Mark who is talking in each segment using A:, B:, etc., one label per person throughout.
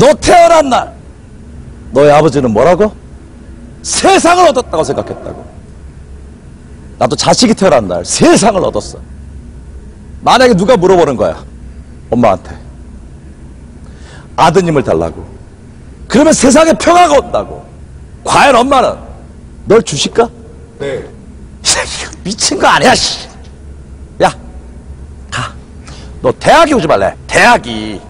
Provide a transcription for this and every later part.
A: 너 태어난 날 너의 아버지는 뭐라고? 세상을 얻었다고 생각했다고. 나도 자식이 태어난 날 세상을 얻었어. 만약에 누가 물어보는 거야. 엄마한테. 아드님을 달라고. 그러면 세상에 평화가 온다고. 과연 엄마는 널 주실까?
B: 네.
A: 미친 거 아니야, 씨. 야, 가. 너 대학이 오지 말래. 대학이.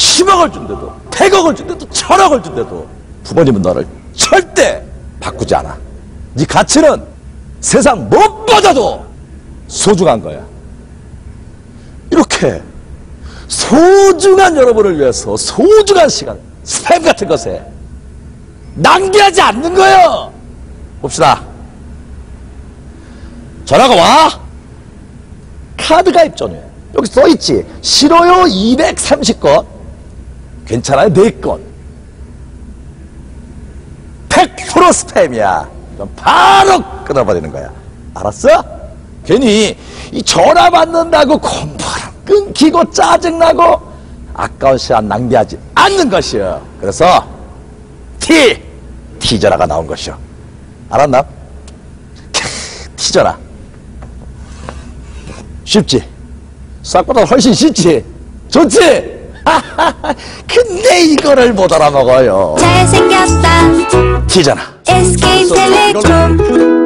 A: 10억을 준대도, 100억을 준대도, 1000억을 준대도 부모님은 너를 절대 바꾸지 않아. 네 가치는 세상 무엇보다도 소중한 거야. 이렇게 소중한 여러분을 위해서 소중한 시간, 스팸 같은 것에 낭비하지 않는 거예요. 봅시다. 전화가 와. 카드 가입 전에 여기 써 있지. 싫어요 230건. 괜찮아요 4건. 100% 스팸이야. 그럼 바로 끊어버리는 거야. 알았어? 괜히 이 전화 받는다고 공부를 끊기고 짜증나고 아까운 시간 낭비하지 않는 것이요. 그래서 T T전화가 나온 것이요. 알았나? T전화. 쉽지? 싹보다 훨씬 쉽지? 좋지? 근데 이거를 못 알아먹어요.
C: 잘생겼다
A: T전화.
C: SK 텔레콤